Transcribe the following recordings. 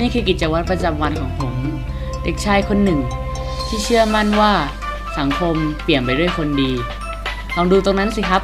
นี่คือกิจวัตรประจำวันของผม เด็กชายคนหนึ่ง ที่เชื่อมั่นว่าสังคมเปลี่ยนไปด้วยคนดี ลองดูตรงนั้นสิครับ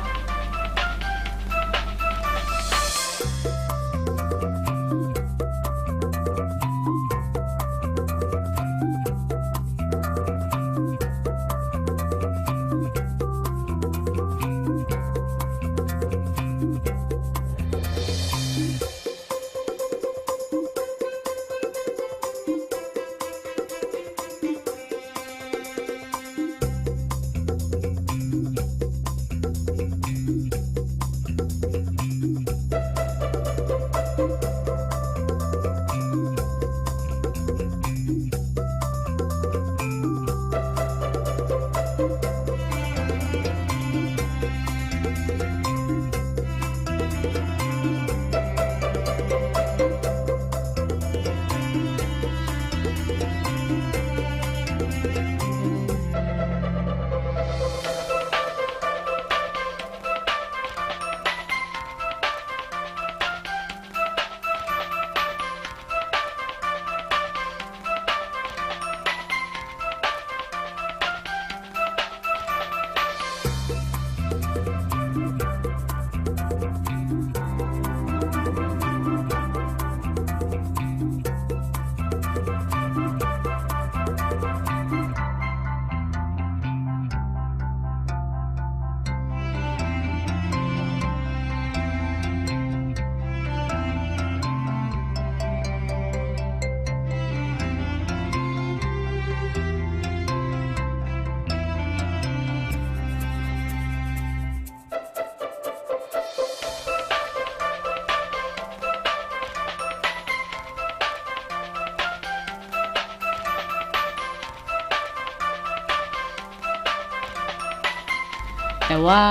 แต่ว่า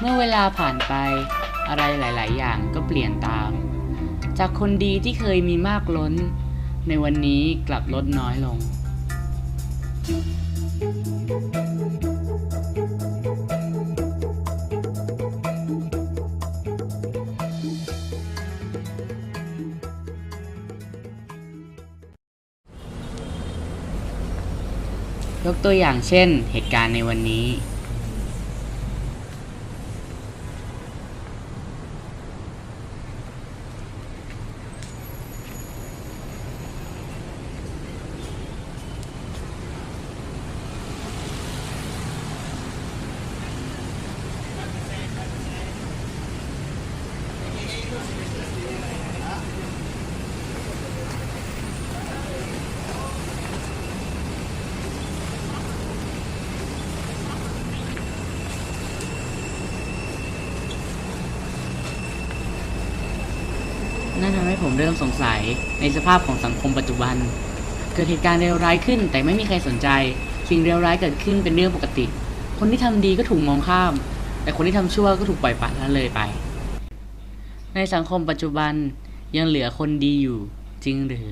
เมื่อเวลาผ่านไปอะไรหลาย ๆ อย่างก็เปลี่ยนตาม จากคนดีที่เคยมีมากล้น ในวันนี้กลับลดน้อยลง ยกตัวอย่างเช่นเหตุการณ์ในวันนี้ นั่นทำให้ผมเริ่มสงสัยในสภาพของสังคมปัจจุบัน เกิดเหตุการณ์เลวร้ายขึ้น แต่ไม่มีใครสนใจ สิ่งเลวร้ายเกิดขึ้นเป็นเรื่องปกติ คนที่ทำดีก็ถูกมองข้าม แต่คนที่ทำชั่วก็ถูกปล่อยปละละเลยไป ในสังคมปัจจุบันยังเหลือคนดีอยู่จริงหรือ